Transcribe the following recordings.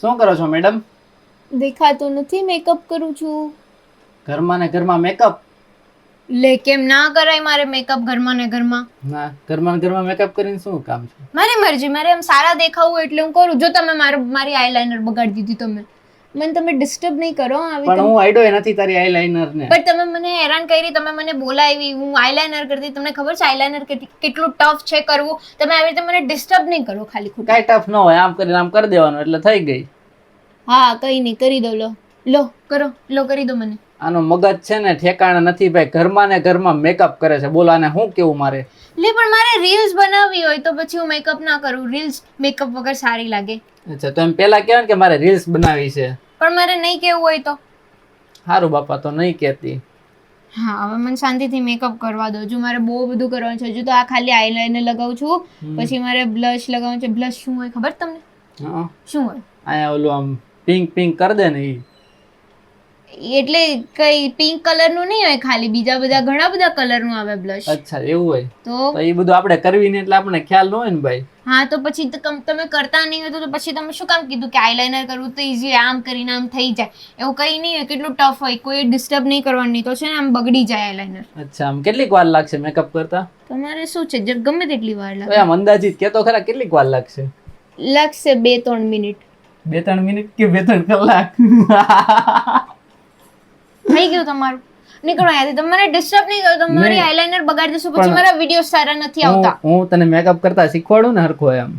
શું કરો છો મેડમ? દેખાતું નથી મેકઅપ કરું છું. ઘરમાં ને ઘરમાં મેકઅપ લે કેમ ના કરાય મારે મેકઅપ ઘરમાં ને ઘરમાં? ના ઘરમાં ને ઘરમાં મેકઅપ કરીને શું કામ છે? મારી મરજી મારે એમ સારા દેખાવું એટલે હું કરું. જો તમે મારું મારી આઈલાઇનર બગાડી દીધી તમે મને તમે ડિસ્ટર્બ નહીં કરો આવી પણ હું આઈડો એનાથી તારી આઈલાઇનર ને પણ તમે મને હેરાન કરી તમે મને બોલાવી હું આઈલાઇનર કરતી તમને ખબર છે આઈલાઇનર કેટલું ટફ છે કરવું? તમે આવી રીતે મને ડિસ્ટર્બ નહીં કરો ખાલી ખોટું. કાંઈ ટફ ન હોય આમ કરીને આમ કરી દેવાનું એટલે થઈ ગઈ. હા કઈ નહીં કરી દો લો. લો કરો લો કરી દો મને. આનો મગજ છે ને ઠેકાણા નથી ભાઈ. ઘરમાં ને ઘરમાં મેકઅપ કરે છે. બોલો આને શું કેવું મારે? લે પણ મારે રીલ્સ બનાવવી હોય તો પછી હું મેકઅપ ના કરું. રીલ્સ મેકઅપ વગર સારી લાગે. અચ્છા તો એમ પેલા કહેવાય ને કે મારે રીલ્સ બનાવી છે. પણ મારે નહીં કેવું હોય તો. સારું બાપા તો નહીં કહેતી. હા હવે મને શાંતિથી મેકઅપ કરવા દો. જો મારે બહુ બધું કરવાનું છે. હજુ તો આ ખાલી આઈલાઇનર લગાવું છું. પછી મારે બ્લશ લગાવવાનું છે. બ્લશ શું હોય ખબર તમને? હા. શું હોય? અહીંયા ઓલું આમ પિંક પિંક કરી દે ને ઈ. એટલે કઈ પિંક કલરનું નહીં હોય ખાલી બીજા બધા ઘણા બધા કલરનું આવે બ્લશ અચ્છા એવું હોય. તો તો એ બધું આપણે કરવી ને એટલે આપણને ખ્યાલ ન હોય ને ભાઈ. હા તો પછી તમે કરતા નહીં હોય તો પછી તમે શું કામ કીધું કે આઈલાઇનર કરવું તો ઇઝી આમ કરીને આમ થઈ જાય. એવું કંઈ નહીં હોય કેટલું ટફ હોય કોઈ ડિસ્ટર્બ નહીં કરવાનું નહીં તો છે ને આમ બગડી જાય આઈલાઇનર અચ્છા આમ કેટલીક વાર લાગશે મેકઅપ કરતા? તમારે શું છે જે ગમે તેટલી વાર લાગે આમ અંદાજિત કેતો ખરા કેટલીક વાર લાગશે? લાગશે બે ત્રણ મિનિટ. બે ત્રણ મિનિટ કે બે ત્રણ કલાક? થઈ ગયું તમારું. નીકળો અહીંયાથી. તમે મને ડિસ્ટર્બ નહીં કરો તમારી. આઈલાઇનર બગાડી દેશો પછી મારા વીડિયો સારા નથી આવતા. હું તને મેકઅપ કરતા શીખવાડું ને હરખો એમ.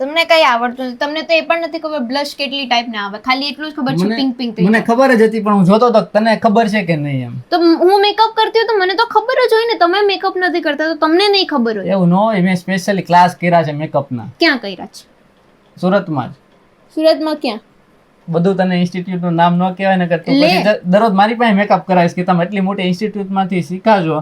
તમને કઈ આવડતું નથી. તમને તો એ પણ નથી ખબર બ્લશ કેટલી ટાઈપ ના આવે. ખાલી એટલું જ ખબર છે પિંક પિંક મને ખબર જ હતી પણ હું જોતો તો તને ખબર છે કે નહીં એમ. તો હું મેકઅપ કરતી તો મને તો ખબર જ હોય ને. તમે મેકઅપ નથી કરતા તો તમને નહીં ખબર હોય. એવું ન હોય. મેં સ્પેશિયલી ક્લાસ કર્યા છે મેકઅપના ક્યાં કર્યા છે? સુરતમાં જ. સુરતમાં ક્યાં? બધું તને ઇન્સ્ટિટ્યૂટનું નામ ન કહેવાય ને કે તું પછી દરરોજ મારી પાસે મેકઅપ કરાવીશ કે તમે એટલી મોટી ઇન્સ્ટિટ્યૂટમાંથી શીખાજો.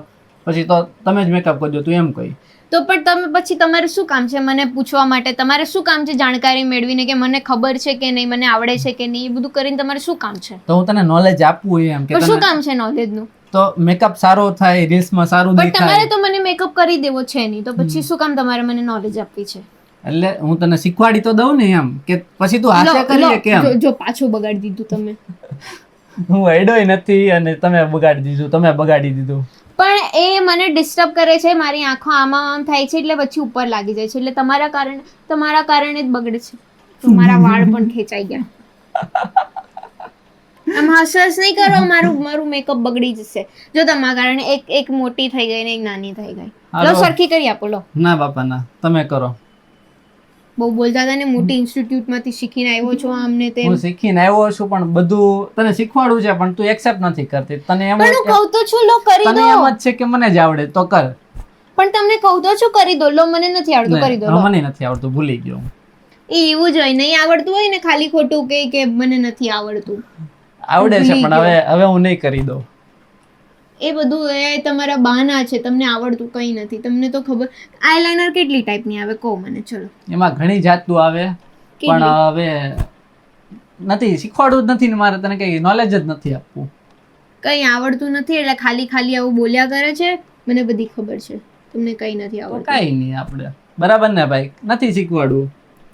પછી તો તમે જ મેકઅપ કરજો તું એમ કહી. તો પણ તમે પછી તમારે શું કામ છે મને પૂછવા માટે? તમારે શું કામ છે જાણકારી મેળવીને કે મને ખબર છે કે નહીં મને આવડે છે કે નહીં? એ બધું કરીને તમારે શું કામ છે? તો હું તને નોલેજ આપવું એમ કે શું કામ છે નોલેજનું તો મેકઅપ સારો થાય રીલ્સમાં સારું પણ તમારે તો મને મેકઅપ કરી દેવો છે નહીં તો પછી શું કામ તમારે મને નોલેજ આપવી છે? એટલે હું તને શીખવાડી તો દઉં ને એમ કે પછી તું હાસ્ય કરીએ લો, કેમ જો- પાછું બગાડી દીધું તમે. હું એડોય નથી અને તમે બગાડી દીધું તમે બગાડી દીધું. પણ એ મને ડિસ્ટર્બ કરે છે મારી આંખો આમાં આમ થાય છે એટલે પછી ઉપર લાગી જાય છે એટલે તમારા કારણે તમારા કારણે જ બગડે છે. તો મારા વાળ પણ ખેંચાઈ ગયા. આમ હસ હસ નહીં કરો મારું મારું મેકઅપ બગડી જશે. જો તમારા કારણે એક એક મોટી થઈ ગઈ ને એક નાની થઈ ગઈ. લો સરખી કરી આપો લો. ના બાપા ના. તમે કરો. બહુ બોલતા હતા ને મોટી ઇન્સ્ટિટ્યૂટમાંથી શીખીને આવ્યો છો આમને તે હું શીખીને આવ્યો છું પણ બધું તને શીખવાડું છે પણ તું એક્સેપ્ટ નથી કરતી. તને એમ પણ હું કહું તો છું લો કરી તને એમ જ છે કે મને જ આવડે તો કર. પણ તમને કહું તો છું કરી દો. લો મને નથી આવડતું કરી દો મને નથી આવડતું ભૂલી ગયો એ એવું જ હોય નહીં આવડતું હોય ને ખાલી ખોટું કે કે મને નથી આવડતું. આવડે છે પણ હવે હવે હું નહીં કરી દઉં. એ બધું એ તમારા બાના છે તમને આવડતું કંઈ નથી. તમને તો ખબર આઈલાઇનર કેટલી ટાઈપની આવે? કહો મને ચલો. એમાં ઘણી જાતનું આવે પણ હવે નથી શીખવાડવું જ નથી ને મારે તને કઈ નોલેજ જ નથી આપવું. કંઈ આવડતું નથી એટલે ખાલી ખાલી આવું બોલ્યા કરે છે? મને બધી ખબર છે. તમને કંઈ નથી આવડતું. કંઈ નહીં આપણે. બરાબર ને ભાઈ? નથી શીખવાડવું.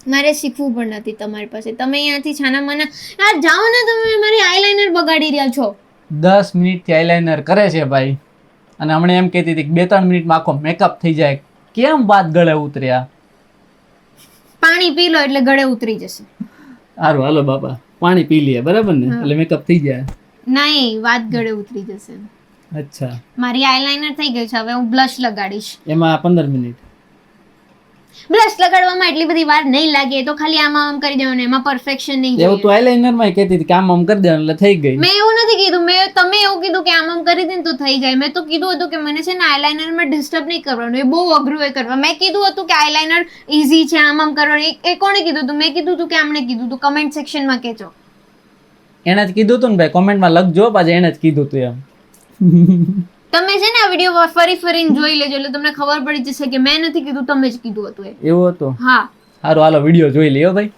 મારે શીખવું પણ નથી તમારી પાસે. તમે અહીંયાથી છાના માના આ જાઓ ને તમે મારી આઈલાઇનર બગાડી રહ્યા છો. દસ મિનિટથી આઈલાઇનર કરે છે ભાઈ. અને હમણાં એમ કહેતી હતી કે બે ત્રણ મિનિટમાં આખો મેકઅપ થઈ જાય. કેમ વાત ગળે ઉતર્યા? પાણી પી લો એટલે ગળે ઉતરી જશે. સારું હાલો બાપા. પાણી પી લઈએ બરાબર ને? એટલે મેકઅપ થઈ જાય. નહીં વાત ગળે ઉતરી જશે. અચ્છા. મારી આઈલાઇનર થઈ ગઈ છે હવે હું બ્લશ લગાડીશ. એમાં પંદર મિનિટ. બ્લશ લગાડવામાં એટલી બધી વાર નહીં લાગે તો ખાલી આમાં આમ કરી દેવાનું એમાં પરફેક્શન નહીં એવું તો આઈલાઇનરમાં કહેતી હતી કે આમ આમ કરી દેવાનું એટલે થઈ ગઈ. મેં એવું નથી કીધું મેં તમે એવું કીધું કે આમ આમ કરી દે તો થઈ જાય. મેં તો કીધું હતું કે મને છે ને આઈલાઇનરમાં ડિસ્ટર્બ નહીં કરવાનું એ બહુ અઘરું એ કરવા. મેં કીધું હતું કે આઈલાઇનર ઈઝી છે આમ આમ કરવાનું. એ- કોણે કીધું હતું? મેં કીધું હતું કે આમણે કીધું હતું. કમેન્ટ સેક્શનમાં કહેજો. એણે જ કીધું તું ને ભાઈ કોમેન્ટમાં લખજો પાછું એણે જ કીધું તું એમ. તમે છે ને આ વીડિયો ફરી ફરીને જોઈ લેજો એટલે તમને ખબર પડી જશે કે મેં નથી કીધું તમે જ કીધું હતું એ એવું હતું? હા. સારું હાલો વીડિયો જોઈ લ્યો ભાઈ.